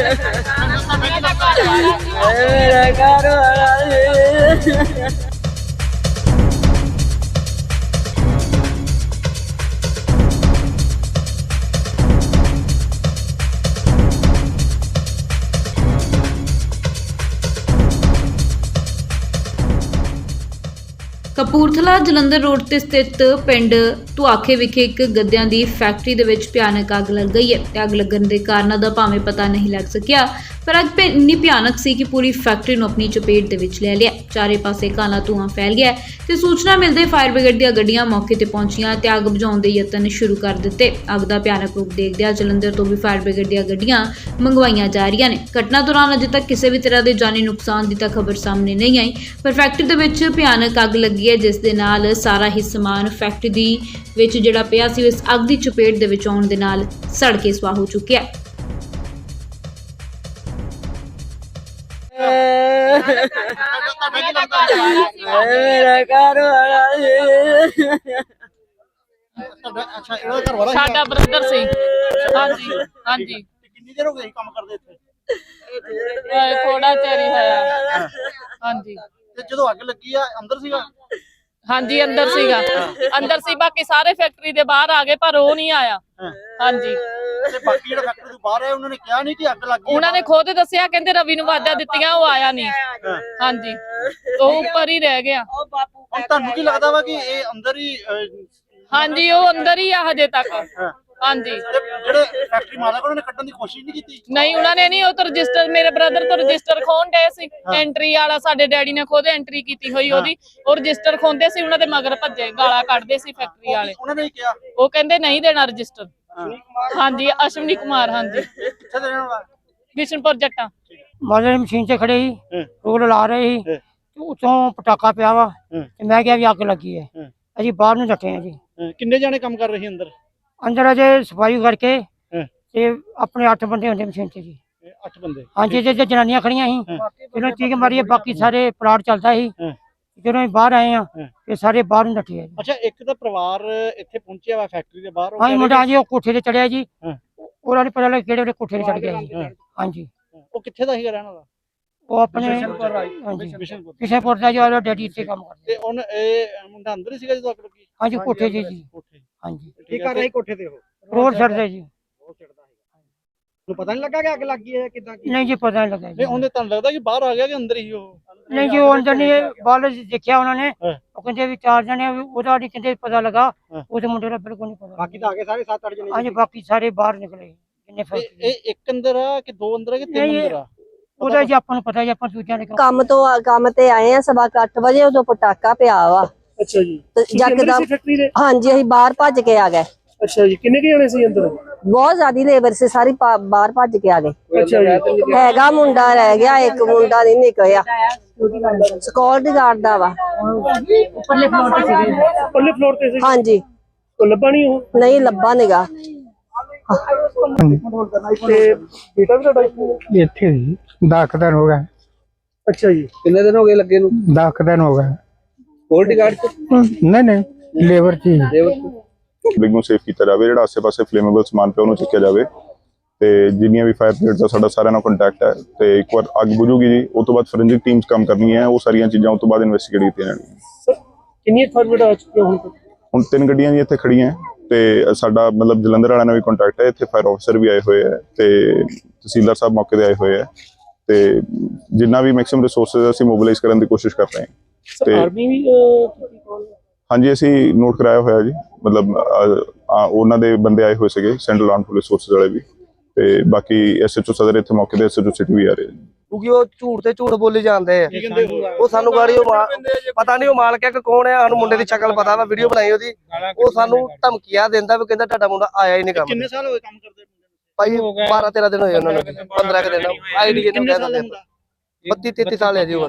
ਮੇਰਾ ਕਪੂਰਥਲਾ ਜਲੰਧਰ ਰੋਡ ਤੇ ਸਥਿਤ ਪਿੰਡ ਤੁਆਖੇ ਵਿਖੇ ਇੱਕ ਗੱਦਿਆਂ ਦੀ ਫੈਕਟਰੀ ਦੇ ਵਿੱਚ ਭਿਆਨਕ ਅੱਗ ਲੱਗ ਗਈ ਹੈ ਤੇ ਅੱਗ ਲੱਗਣ ਦੇ ਕਾਰਨਾਂ ਦਾ ਭਾਵੇਂ ਪਤਾ ਨਹੀਂ ਲੱਗ ਸਕਿਆ। ਪਰ ਅੱਗ ਭਿ- ਇੰਨੀ ਭਿਆਨਕ ਸੀ ਕਿ ਪੂਰੀ ਫੈਕਟਰੀ ਨੂੰ ਆਪਣੀ ਚਪੇਟ ਦੇ ਵਿੱਚ ਲੈ ਲਿਆ। ਚਾਰੇ ਪਾਸੇ ਕਾਲਾ ਧੂਆਂ ਫੈਲ ਗਿਆ ਤੇ ਸੂਚਨਾ ਮਿਲਦੇ ਫਾਇਰ ਬ੍ਰਿਗੇਡ ਦੀਆਂ ਗੱਡੀਆਂ ਮੌਕੇ ਤੇ ਪਹੁੰਚੀਆਂ ਤੇ ਅੱਗ ਬੁਝਾਉਣ ਦੇ ਯਤਨ ਸ਼ੁਰੂ ਕਰ ਦਿੱਤੇ। ਅੱਗ ਦਾ ਭਿਆਨਕ ਰੂਪ ਦੇਖਦਿਆਂ ਜਲੰਧਰ ਤੋਂ ਵੀ ਫਾਇਰ ਬ੍ਰਿਗੇਡ ਦੀਆਂ ਗੱਡੀਆਂ ਮੰਗਵਾਈਆਂ ਜਾ ਰਹੀਆਂ ਨੇ। ਘਟਨਾ ਦੌਰਾਨ ਅਜੇ ਤੱਕ ਕਿਸੇ ਵੀ ਤਰ੍ਹਾਂ ਦੇ ਜਾਨੀ ਨੁਕਸਾਨ ਦੀ ਤਾਂ ਖਬਰ ਸਾਹਮਣੇ ਨਹੀਂ ਆਈ, ਪਰ ਫੈਕਟਰੀ ਦੇ ਵਿੱਚ ਭਿਆਨਕ ਅੱਗ ਲੱਗੀ ਹੈ, ਜਿਸ ਦੇ ਨਾਲ ਸਾਰਾ ਹੀ ਸਮਾਨ ਫੈਕਟਰੀ ਦੀ ਵਿੱਚ ਜਿਹੜਾ ਪਿਆ ਸੀ ਇਸ ਅੱਗ ਦੀ ਚਪੇਟ ਦੇ ਵਿੱਚ ਆਉਣ ਦੇ ਨਾਲ ਸੜ ਕੇ ਸਵਾਹ ਹੋ ਚੁੱਕਿਆ ਮੇਰਾ ਘਰ ਵਾਲਾ ਏ। ਅੱਛਾ ਇਹਦਾ ਘਰ ਵਾਲਾ ਸਾਡਾ ਬ੍ਰਦਰ ਸੀ। ਹਾਂਜੀ ਹਾਂਜੀ। ਕਿੰਨੀ ਦੇਰ ਹੋ ਗਈ ਕੰਮ ਕਰਦੇ ਇੱਥੇ? ਥੋੜਾ ਚਿਰ ਹੀ ਹੋਇਆ। ਹਾਂਜੀ। ਤੇ ਜਦੋਂ ਅੱਗ ਲੱਗੀ ਆ ਅੰਦਰ ਸੀਗਾ? ਹਾਂਜੀ ਅੰਦਰ ਸੀਗਾ। ਅੰਦਰ ਸੀ ਬਾਕੀ ਸਾਰੇ ਫੈਕਟਰੀ ਦੇ ਬਾਹਰ ਆ ਗਏ ਪਰ ਉਹ ਨਹੀਂ ਆਇਆ। ਹਾਂਜੀ। ਤੇ ਬਾਕੀ ਜਿਹੜਾ ਫੈਕਟਰੀ ਤੋਂ ਬਾਹਰ ਹੈ ਉਹਨਾਂ ਨੇ ਕਿਹਾ ਨਹੀਂ ਕਿ ਅੱਗ ਲੱਗੀ ਉਹਨਾਂ ਨੇ ਖੁਦ ਦੱਸਿਆ ਕਹਿੰਦੇ ਰਵੀ ਨੂੰ ਵਾਜਾ ਦਿੱਤੀਆਂ ਉਹ ਆਇਆ ਨਹੀਂ। ਹਾਂਜੀ। ਉਹ ਉੱਪਰ ਹੀ ਰਹਿ ਗਿਆ। ਹੁਣ ਤੁਹਾਨੂੰ ਕੀ ਲੱਗਦਾ ਵਾ ਕਿ ਇਹ ਅੰਦਰ ਹੀ ਹਾਂਜੀ ਉਹ ਅੰਦਰ ਹੀ ਆ ਹਜੇ ਤੱਕ। ਹਾਂਜੀ। ਜਿਹੜੇ ਫੈਕਟਰੀ ਮਾਲਕ ਉਹਨਾਂ ਨੇ ਕੱਢਣ ਦੀ ਕੋਸ਼ਿਸ਼ ਨਹੀਂ ਕੀਤੀ? ਨਹੀਂ ਉਹਨਾਂ ਨੇ ਨਹੀਂ ਉਹ ਤਾਂ ਰਜਿਸਟਰ ਮੇਰੇ ਬ੍ਰਦਰ ਤੋਂ ਰਜਿਸਟਰ ਖੋਣ ਡਏ ਸੀ। ਐਂਟਰੀ ਵਾਲਾ ਸਾਡੇ ਡੈਡੀ ਨੇ ਖੁਦ ਐਂਟਰੀ ਕੀਤੀ ਹੋਈ ਉਹਦੀ। ਉਹ ਰਜਿਸਟਰ ਖੋਂਦੇ ਸੀ ਉਹਨਾਂ ਦੇ ਮਗਰ ਭੱਜੇ ਗਾਲਾਂ ਕੱਢਦੇ ਸੀ ਫੈਕਟਰੀ ਵਾਲੇ। ਉਹਨਾਂ ਨੇ ਹੀ ਕਿਹਾ? ਉਹ ਕਹਿੰਦੇ ਨਹੀਂ ਦੇਣਾ ਰਜਿਸਟਰ। ਹਾਂਜੀ ਅਸ਼ਵਨੀ ਕੁਮਾਰ ਹਾਂਜੀ ਕਿੱਥੇ ਦੇ ਰਹਿਣ ਵਾਲਾ ਬਿਸ਼ਨਪੁਰ ਜੱਟਾਂ ਮਾਲੇ ਮਸ਼ੀਨ 'ਚ ਖੜੇ ਸੀ ਹੂੰ। ਰੋਲ ਲਾ ਰਹੇ ਸੀ ਹੂੰ। ਤੇ ਪਟਾਕਾ ਪਿਆ ਵਾ ਹੂੰ। ਤੇ ਮੈਂ ਕਿਹਾ ਵੀ ਅੱਗ ਲੱਗੀ ਹੈ ਹੂੰ। ਅਸੀਂ ਬਾਹਰ ਨੂੰ ਡੱਟੇ ਆ ਜੀ ਅਹ, ਕਿੰਨੇ ਜਾਣੇ ਕੰਮ ਕਰ ਰਹੇ ਸੀ ਅੰਦਰ ਅੰਦਰ ਅਜੇ ਸਫ਼ਾਈ ਕਰਕੇ ਹੂੰ। ਤੇ ਆਪਣੇ 8 ਬੰਦੇ ਹੁੰਦੇ ਮਸ਼ੀਨ 'ਚ ਜੀ ਇਹ ਅੱਠ ਬੰਦੇ ਹਾਂਜੀ ਜੇ ਜੇ ਜਨਾਨੀਆਂ ਖੜੀਆਂ ਸੀ ਹੂੰ। ਚੀਕ ਮਾਰੀਏ ਬਾਕੀ ਸਾਰੇ ਪਲਾਟ ਚੱਲਦਾ ਸੀ ਹੂੰ। ਜਦੋਂ ਅਸੀਂ ਬਾਹਰ ਆਏ ਆ ਹੂੰ। ਤੇ ਸਾਰੇ ਬਾਹਰ ਨੂੰ ਡੱਟੇ ਆ ਜੀ ਅੱਛਾ ਇੱਕ ਤਾਂ ਪਰਿਵਾਰ ਇੱਥੇ ਪਹੁੰਚਿਆ ਵਾ ਫੈਕਟਰੀ ਦੇ ਬਾਹਰ ਉਹ ਹਾਂਜੀ ਮੁੰਡਾ ਜੀ ਉਹ ਕੋਠੇ ਤੇ ਚੜਿਆ ਜੀ। ਉਹਨਾਂ ਨੇ ਪਤਾ ਲੱਗ ਕਿਹੜੇ ਵੇਲੇ ਕੋਠੇ ਤੇ ਚੜ ਗਿਆ ਜੀ। ਹੂੰ। ਹਾਂਜੀ। ਉਹ ਕਿੱਥੇ ਦਾ ਸੀਗਾ ਰਹਿਣ ਵਾਲਾ? ਉਹ ਆਪਣੇ ਕਿਸ਼ਨਪੁਰ ਦਾ। ਜੋ ਡੈਡੀ ਇੱਥੇ ਕੰਮ ਕਰਦੇ। ਤੇ ਉਹਨ ਇਹ ਮੁੰਡਾ ਅੰਦਰ ਹੀ ਸੀਗਾ ਜਦੋਂ ਅੱਗ ਲੱਗੀ? ਹਾਂਜੀ ਕੋਠੇ 'ਚ ਜੀ। ਕੋਠੇ। ਹਾਂਜੀ। ਕੀ ਕਰ ਰਹੀ ਕੋਠੇ ਤੇ ਉਹ? ਰੋਡ ਛੱਡਦੇ ਜੀ। ਉਹ ਚੜਦਾ ਹੈਗਾ ਨੂੰ ਪਤਾ ਨਹੀਂ ਲੱਗਾ ਕਿ ਅੱਗ ਲੱਗੀ ਹੈ ਕਿਦਾਂ ਨਹੀਂ ਜੀ ਪਤਾ ਨਹੀਂ ਲੱਗਾ ਜੀ। ਨਹੀਂ ਉਹਨੇ ਤੁਹਾਨੂੰ ਲੱਗਦਾ ਕਿ ਬਾਹਰ ਆ ਗਿਆ ਕਿ ਅੰਦਰ ਹੀ ਉਹ? ਨਹੀਂ ਜੀ ਉਹ ਅੰਦਰ ਨਹੀਂ ਬਾਹਰ ਦੇਖਿਆ ਉਹਨਾਂ ਨੇ। ਉਹ ਕਹਿੰਦੇ ਵੀ ਚਾਰ ਜਣੇ ਆ, ਵੀ ਉਹਦਾ ਨਹੀਂ ਕਹਿੰਦੇ ਪਤਾ ਲੱਗਾ। ਹਾਂ। ਉਹਦੇ ਮੁੰਡੇ ਦਾ ਬਿਲਕੁਲ ਨਹੀਂ ਪਤਾ ਬਾਕੀ ਤਾਂ ਆ ਗਏ ਸਾਰੇ 7-8 ਜਣੇ ਹਾਂਜੀ ਬਾਕੀ ਸਾਰੇ ਬਾਹਰ ਨਿਕਲੇ ਜਿੰਨੇ ਇਹ ਫੈਕਟਰੀ ਇਹ ਇੱਕ ਅੰਦਰ ਆ ਕਿ ਦੋ ਅੰਦਰ ਆ ਕਿ ਤਿੰਨ ਨਹੀਂ, ਇਹ- ਅੰਦਰ ਆ? ਉਹਦਾ ਜੀ ਆਪਾਂ ਨੂੰ ਪਤਾ ਜੀ ਆਪਾਂ ਦੂਜਿਆਂ ਦੇ ਕੰਮ ਕੰਮ ਤੋਂ ਆ- ਕੰਮ ਤੇ ਆਏ ਆ ਸਵਾ ਕੁ ਅੱਠ ਵਜੇ ਉਦੋਂ ਪਟਾਕਾ ਪਿਆ ਵਾ। ਅੱਛਾ ਜੀ। ਤੇ ਫੈਕਟਰੀ ਦੇ? ਹਾਂਜੀ ਅਸੀਂ ਬਾਹਰ ਭੱਜ ਕੇ ਆ ਗਏ। ਅੱਛਾ ਜੀ ਕਿੰਨੇ ਕੁ ਜਣੇ ਸੀ ਅੰਦਰ? ਬਹੁਤ ਜ਼ਿਆਦੀ ਲੇਬਰ ਸੀ ਸਾਰੀ ਪਾ- ਬਾਹਰ ਭੱਜ ਕੇ ਆ ਗਏ। ਅੱਛਾ ਜੀ। ਹੈਗਾ ਮੁੰਡਾ ਰਹਿ ਗਿਆ ਇੱਕ ਮੁੰਡਾ ਨਹੀਂ ਨਿਕਲਿਆ। ਸਕਿਉਰਟੀ ਗਾਰਡ ਦਾ ਵਾ। ਪੱਲੇ ਫਲੋਰ ਤੇ ਸੀ। ਹਾਂਜੀ। ਕੋ ਲੱਭਾ ਨਹੀਂ ਉਹ? ਨਹੀਂ ਲੱਭਾ ਨਿਗਾ। ਤੇ ਬੇਟਾ ਵੀ ਤੁਹਾਡਾ ਇੱਥੇ? ਇੱਥੇ ਜੀ 10 ਦਿਨ ਹੋ ਗਏ। ਅੱਛਾ ਜੀ। ਕਿੰਨੇ ਦਿਨ ਹੋ ਗਏ ਲੱਗੇ ਨੂੰ? 10 ਦਿਨ ਹੋ ਗਏ। ਸਕਿਉਰਟੀ ਗਾਰਡ ਚ ਨਹੀਂ ਨਹੀਂ। ਲੇਬਰ ਚ ਹੀ। ਲੇਬਰ ਬਿਲਡਿੰਗ ਨੂੰ ਸੇਫ ਕੀਤਾ ਜਾਵੇ। ਜਿਹੜਾ ਆਸ-ਪਾਸੇ ਫਲੇਮੇਬਲ ਸਮਾਨ ਪਿਆ ਉਹਨੂੰ ਚੱਕਿਆ ਜਾਵੇ। ਤੇ ਜਿੰਨੀਆਂ ਵੀ ਫਾਇਰ ਬ੍ਰਿਗੇਡ ਦਾ ਸਾਡਾ ਸਾਰਿਆਂ ਨਾਲ ਕੰਟੈਕਟ ਹੈ। ਤੇ ਇੱਕ ਵਾਰ ਅੱਗ ਬੁਝੂਗੀ ਜੀ ਉਸ ਤੋਂ ਬਾਅਦ ਫੋਰੈਂਸਿਕ ਟੀਮਸ ਕੰਮ ਕਰਨੀਆਂ ਉਹ ਸਾਰੀਆਂ ਚੀਜ਼ਾਂ ਉਸ ਤੋਂ ਬਾਅਦ ਇਨਵੈਸਟੀਗੇਟ ਕੀਤੀਆਂ ਜਾਣਗੀਆਂ। ਕਿੰਨੀ ਫਾਰਮੇਟ ਆ ਚੁੱਕੀ ਹੁਣ ਤੱਕ? ਹੁਣ ਤਿੰਨ ਗੱਡੀਆਂ ਜੀ ਇੱਥੇ ਖੜੀਆਂ ਤੇ ਸਾਡਾ ਮਤਲਬ ਜਲੰਧਰ ਵਾਲਿਆਂ ਨਾਲ ਵੀ ਕੰਟੈਕਟ ਹੈ ਇੱਥੇ ਫਾਇਰ ਆਫੀਸਰ ਵੀ ਆਏ ਹੋਏ ਹੈ ਤੇ ਤਹਿਸੀਲਦਾਰ ਸਾਹਿਬ ਮੌਕੇ ਤੇ ਆਏ ਹੋਏ ਹੈ। ਤੇ ਜਿੰਨਾ ਵੀ ਮੈਕਸਿਮਮ ਰਿਸੋਰਸਸ ਅਸੀਂ ਮੋਬਿਲਾਈਜ਼ ਕਰਨ ਦੀ ਕੋਸ਼ਿਸ਼ ਕਰ ਰਹੇ ਹਾਂ। ਤੇ ਆਰਮੀ ਵੀ ਹਾਂਜੀ ਅਸੀਂ ਨੋਟ ਕਰਾਇਆ ਹੋਇਆ ਜੀ ਮਤਲਬ ਆ, ਉਹਨਾਂ ਦੇ ਬੰਦੇ ਆਏ ਹੋਏ ਸੀਗੇ ਸੈਂਟਰਲ ਆਰਮ ਪੁਲਿਸ ਫੋਰਸਸ ਵਾਲੇ ਵੀ। ਤੇ ਬਾਕੀ ਐਸਐਚਓ ਸਦਰ ਇੱਥੇ ਮੌਕੇ ਤੇ ਐਸਐਚਓ ਸਿਟੀ ਵੀ ਆ ਰਹੇ ਨੇ ਕਿਉਂਕਿ ਉਹ ਝੂਠ ਤੇ ਝੂਠ ਬੋਲੀ ਜਾਂਦੇ ਆ। ਉਹ? ਸਾਨੂੰ ਗਾੜੀ ਉਹ ਪਤਾ ਨਹੀਂ ਉਹ ਮਾਲਕ ਹੈ ਕਿ ਕੌਣ ਹੈ ਸਾਨੂੰ ਮੁੰਡੇ ਦੀ ਸ਼ਕਲ ਪਤਾ ਵਾ ਵੀਡੀਓ ਬਣਾਈ ਉਹਦੀ। ਉਹ ਸਾਨੂੰ ਧਮਕੀਆਂ ਦਿੰਦਾ ਵੀ ਕਹਿੰਦਾ ਤੁਹਾਡਾ ਮੁੰਡਾ ਆਇਆ ਹੀ ਨਹੀਂ ਕੰਮ। ਕਿੰਨੇ ਸਾਲ ਹੋਏ ਕੰਮ ਕਰਦੇ ਭਾਈ 12 13 ਦਿਨ ਹੋਏ ਉਹਨਾਂ ਨੂੰ। 15 ਕੁ ਦਿਨ ਆਈਡੀ ਕਿੰਨੇ ਸਾਲ ਦਾ ਦਿੰਦੇ ਮੁੰਡਾ 32 33 ਸਾਲ ਹੈ ਜੀ ਉਹ